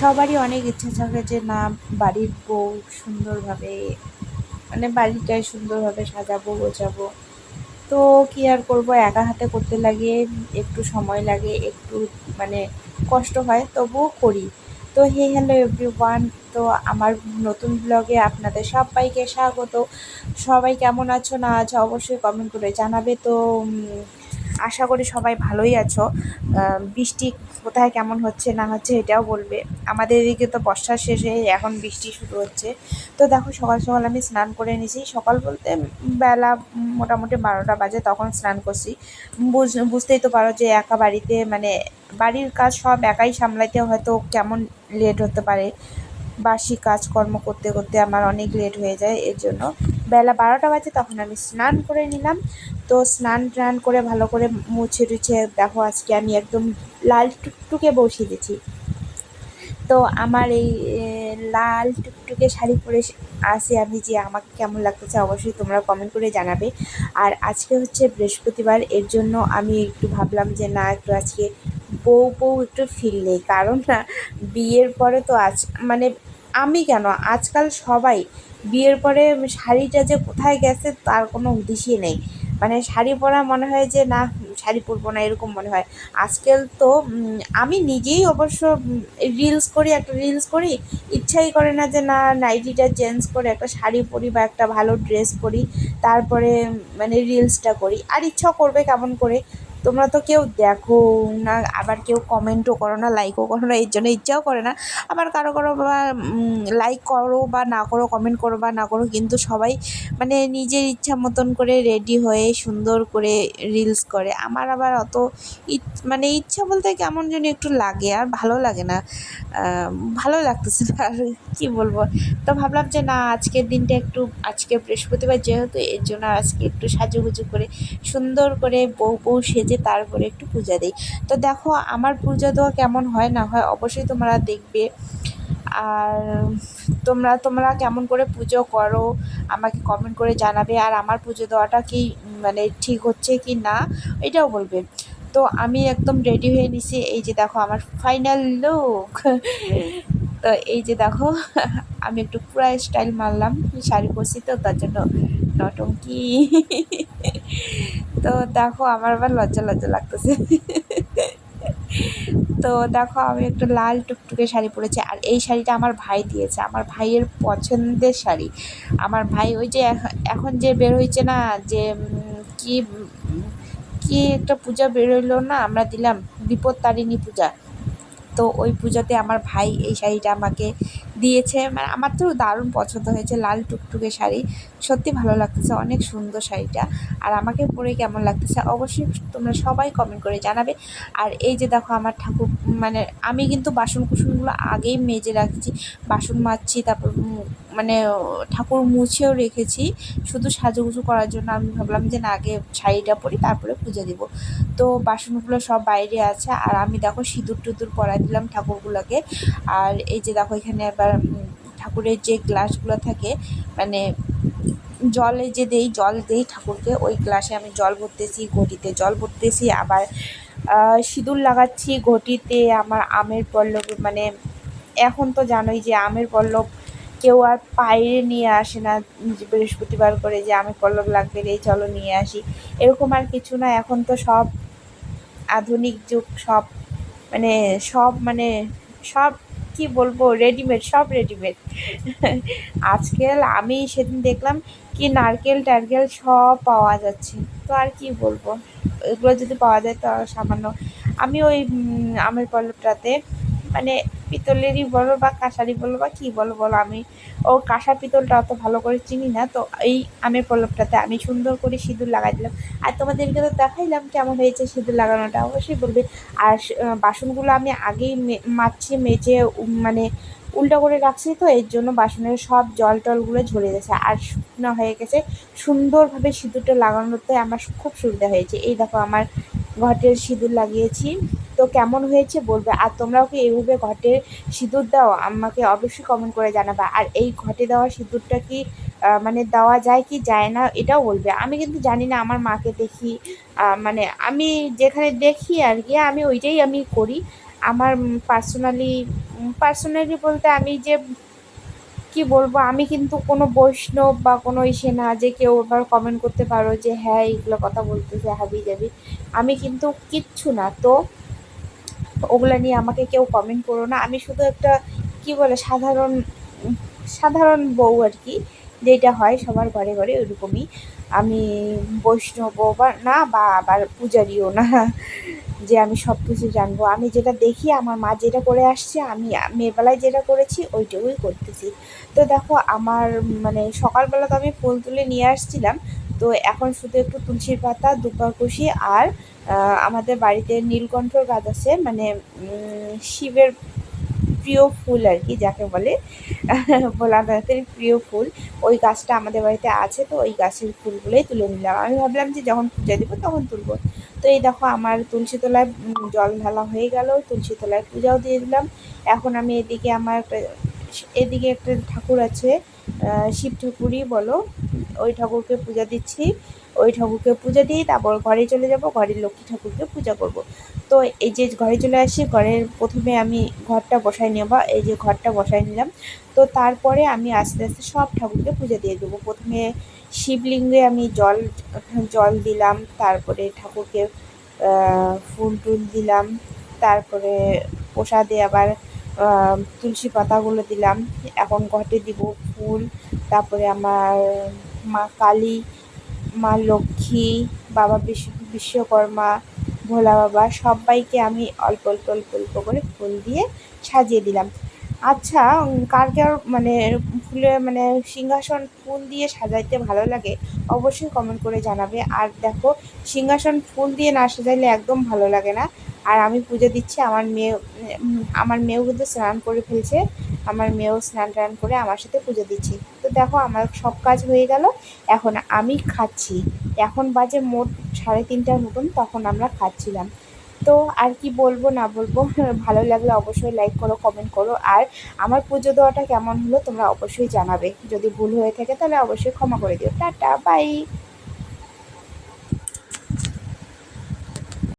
সবারই অনেক ইচ্ছা থাকে যে, না, বাড়ির বউ সুন্দরভাবে মানে বাড়িটায় সুন্দরভাবে সাজাবো, গোছাবো। তো কী আর করব? একা হাতে করতে লাগে, একটু সময় লাগে, একটু মানে কষ্ট হয়, তবুও করি। তো হে হ্যালো এভরি ওয়ান তো আমার নতুন ব্লগে আপনাদের সবাইকে স্বাগত। সবাই কেমন আছো না আছো অবশ্যই কমেন্ট করে জানাবে। তো আশা করি সবাই ভালোই আছো। বৃষ্টি কোথায় কেমন হচ্ছে, না হচ্ছে এটাও বলবে। আমাদের এদিকে তো বর্ষার শেষে এখন বৃষ্টি শুরু হচ্ছে। তো দেখো, সকাল সকাল আমি স্নান করে নিয়েছি সকাল বলতে বেলা মোটামুটি বারোটা বাজে, তখন স্নান করছি। বুঝ, বুঝতেই তো পারো যে একা বাড়িতে মানে বাড়ির কাজ সব একাই সামলাইতে হয়তো কেমন লেট হতে পারে। বাসি কাজকর্ম করতে করতে আমার অনেক লেট হয়ে যায়, এর জন্য। বেলা বারোটা বাজে তখন আমি স্নান করে নিলাম। তো স্নান টান করে ভালো করে মুছে টুছে দেখো আজকে আমি একদম লাল টুকটুকে বসিয়ে দিয়েছি। তো আমার এই লাল টুকটুকে শাড়ি পরে আসি আমি যে আমাকে কেমন লাগতেছে অবশ্যই তোমরা কমেন্ট করে জানাবে। আর আজকে হচ্ছে বৃহস্পতিবার, এর জন্য আমি একটু ভাবলাম যে না, একটু আজকে বউ বউ একটু ফিল নেই। কারণ না, বিয়ের পরে তো আজ মানে আমি কেন? আজকাল সবাই বিয়ের পরে শাড়িটা যে কোথায় গেছে তার কোনো হুদিসই নেই। মানে শাড়ি পরা মনে হয় যে, না, শাড়ি পরবো না, এরকম মনে হয়। আজকাল তো আমি নিজেই অবশ্য রিলস করি, একটা রিলস করি, ইচ্ছাই করে না যে, না, নাইটিটা চেঞ্জ করে একটা শাড়ি পরি বা একটা ভালো ড্রেস পরি, তারপরে মানে রিলসটা করি। আর ইচ্ছাও করবে কেমন করে তোমরা তো কেউ দেখো না, আবার কেউ কমেন্টও করো না লাইকও করো না, এর জন্য ইচ্ছাও করে না। আবার কারও কারও বা লাইক করো বা না করো কমেন্ট করো বা না করো, কিন্তু সবাই মানে নিজের ইচ্ছা মতন করে রেডি হয়ে সুন্দর করে রিলস করে। আমার আবার অত মানে ইচ্ছা বলতে কেমন যেন একটু লাগে, আর ভালো লাগে না। ভালো লাগতেছে না, আর কী বলব? তো ভাবলাম যে না, আজকের দিনটা একটু, আজকে বৃহস্পতিবার যেহেতু, এর জন্য আজকে একটু সাজুগুজু করে সুন্দর করে বউ বউ সেজে তারপরে একটু পূজা দিই। তো দেখো আমার পূজা দেওয়া কেমন হয় না হয় অবশ্যই তোমরা দেখবে। আর তোমরা তোমরা কেমন করে পুজো করো আমাকে কমেন্ট করে জানাবে। আর আমার পুজো দেওয়াটা কি মানে ঠিক হচ্ছে কি না এটাও বলবে। তো আমি একদম রেডি হয়ে নিছি। এই যে দেখো আমার ফাইনাল লুক তো এই যে দেখো আমি একটু পুরা স্টাইল মারলাম শাড়ি পরছি তো তার জন্য নটঙ্কি। তো দেখো আমার আবার লজ্জা লজ্জা লাগতেছে। তো দেখো আমি একটু লাল টুকটুকে শাড়ি পরেছি আর এই শাড়িটা আমার ভাই দিয়েছে। আমার ভাইয়ের পছন্দের শাড়ি। আমার ভাই ওই যে এখন যে বের হয়েছে না যে কি কি একটা পূজা বেরোইলো না আমরা দিলাম, বিপদ তারিণী পূজা। তো ওই পূজাতে আমার ভাই এই শাড়িটা আমাকে দিয়েছে। মানে আমার তো দারুণ পছন্দ হয়েছে, লাল টুকটুকে শাড়ি। সত্যি ভালো লাগতেছে, অনেক সুন্দর শাড়িটা। আর আমাকে পরে কেমন লাগতেছে, অবশ্যই তোমরা সবাই কমেন্ট করে জানাবে। আর এই যে দেখো আমার ঠাকুর মানে আমি কিন্তু বাসন কুসনগুলো আগেই মেজে রাখছি। বাসন মাজছি, তারপর মানে ঠাকুর মুছেও রেখেছি। শুধু সাজুগুজু করার জন্য আমি ভাবলাম যে না, আগে শাড়িটা পরি, তারপরে পুজো দিব। তো বাসনগুলো সব বাইরে আছে। আর আমি দেখো সিঁদুর টুদুর পরাই দিলাম ঠাকুরগুলোকে। আর এই যে দেখো এখানে আবার উম, ঠাকুরের যে গ্লাসগুলো থাকে মানে জলে যে দেই জল দেই ঠাকুরকে ওই গ্লাসে আমি জল ভরতেছি ঘটিতে জল ভরতেছি আবার সিঁদুর লাগাচ্ছি ঘটিতে আমার আমের পল্লব মানে এখন তো জানোই যে আমের পল্লব কেউ আর পায়ে নিয়ে আসে না বৃহস্পতিবার করে যে আমের পল্লব লাগবে রে চলো নিয়ে আসি। এরকম আর কিছু না এখন তো সব আধুনিক যুগ সব মানে সব মানে সব কি বলব রেডিমেড সব রেডিমেড আজকাল আমি সেদিন দেখলাম কি নারকেল, টারকেল সব পাওয়া যাচ্ছে। তো আর কি বলব, এগুলো যদি পাওয়া যায় তো সামান্য। আমি ওই আমের পল্লবটাতে মানে পিতলেরই বলো বা কাঁসারই বলো বা কী বলো বলো। আমি ও কাঁসা পিতলটা অত ভালো করে চিনি না, তো এই আমের পল্লবটাতে আমি সুন্দর করে সিঁদুর লাগাই দিলাম। আর তোমাদেরকে তো দেখাইলাম কেমন হয়েছে সিঁদুর লাগানোটা, অবশ্যই বলবে। আর বাসনগুলো আমি আগেই মে- মাজছি মেজে মানে উল্টো করে রাখছি তো, এর জন্য বাসনের সব জল টলগুলো ঝরে গেছে। আর শুকনো হয়ে গেছে। সুন্দরভাবে সিঁদুরটা লাগানোতে আমার খুব সুবিধা হয়েছে। এই দেখো আমার ঘটের সিঁদুর লাগিয়েছি। তো কেমন হয়েছে বলবে? আর তোমরাও কি এইভাবে ঘটের সিঁদুর দাও? আমাকে অবশ্যই কমেন্ট করে জানাবে। আর এই ঘটে দেওয়া সিঁদুরটা কি মানে দেওয়া যায় কি যায় না, এটাও বলবে। আমি কিন্তু জানি না, আমার মাকে দেখি মানে আমি যেখানে দেখি আর কি, আমি ওইটাই আমি করি। আমার পার্সোনালি পার্সোনালি বলতে আমি যে কি বলব? আমি কিন্তু কোনো বৈষ্ণব বা কোনো ইসে না যে কেউ এবার কমেন্ট করতে পারো যে হ্যাঁ এইগুলো কথা বলতেছে, হাবি যাবি আমি কিন্তু কিচ্ছু না। তো ওগুলা নিয়ে আমাকে কেউ কমেন্ট করো না। আমি শুধু একটা কি বলে, সাধারণ সাধারণ বউ আর কি। যেটা হয় সবার ঘরে ঘরে ওইরকমই। আমি বৈষ্ণব বা, না, বা আবার পূজারিও না, যে আমি সব কিছু জানব। আমি যেটা দেখি, আমার মা যেটা করে আসছে, আমি মেয়েবেলায় যেটা করেছি, ওইটুকুই করতেছি। তো দেখো, আমার মানে সকালবেলা তো আমি ফুল তুলে নিয়ে আসছিলাম। তো এখন শুধু একটু তুলসীর পাতা দুপাকুশি আর আমাদের বাড়িতে নীলকণ্ঠর গাছ আছে। মানে শিবের প্রিয় ফুল আর কি, যাকে বলে ভোলানাথের প্রিয় ফুল। ওই গাছটা আমাদের বাড়িতে আছে, তো ওই গাছের ফুলগুলোই তুলে নিলাম। আমি ভাবলাম যে যখন পূজা দেবো তখন তুলবো। তো এই দেখো আমার তুলসী তলায় জল ঢালা হয়ে গেল, তুলসী তলায় পূজাও দিয়ে দিলাম। এখন আমি এদিকে আমার এদিকে একটা ঠাকুর আছে শিব ঠাকুরই বলো ওই ঠাকুরকে পূজা দিচ্ছি, ওই ঠাকুরকে পূজা দিই, তারপর ঘরে চলে যাব, ঘরের লক্ষ্মী ঠাকুরকে পূজা করব। তো এই যে ঘরে চলে আসি, ঘরের প্রথমে আমি ঘরটা বসাই নেব, এই যে ঘরটা বসাই নিলাম। তো তারপরে আমি আস্তে আস্তে সব ঠাকুরকে পূজা দিয়ে দেবো। প্রথমে শিবলিঙ্গে আমি জল জল দিলাম, তারপরে ঠাকুরকে ফুল টুল দিলাম, তারপরে প্রসাদে আবার তুলসী পাতাগুলো দিলাম। এখন ঘটে দিব ফুল, তারপরে আমার মা কালী, মা লক্ষ্মী, বাবা বিশ্ব বিশ্বকর্মা, ভোলা বাবা, সবাইকে আমি অল্প অল্প অল্প অল্প করে ফুল দিয়ে সাজিয়ে দিলাম। আচ্ছা কার কার মানে ফুলে মানে সিংহাসন ফুল দিয়ে সাজাইতে ভালো লাগে অবশ্যই কমেন্ট করে জানাবে। আর দেখো, সিংহাসন ফুল দিয়ে না সাজাইলে একদম ভালো লাগে না। আর আমি পুজো দিচ্ছি, আমার মেয়ে আমার মেয়েও কিন্তু স্নান করে ফেলছে। আমার মেয়েও স্নান টান করে আমার সাথে পুজো দিচ্ছি। দেখো আমার সব কাজ হয়ে গেল, এখন আমি খাচ্ছি। এখন বাজে মোট সাড়ে তিনটার মতন, তখন আমরা খাচ্ছিলাম। তো আর কি বলব, না বলব, ভালো লাগলে অবশ্যই লাইক করো কমেন্ট করো। আর আমার পুজো দেওয়াটা কেমন হলো তোমরা অবশ্যই জানাবে। যদি ভুল হয়ে থাকে তাহলে অবশ্যই ক্ষমা করে দিও। Tata bye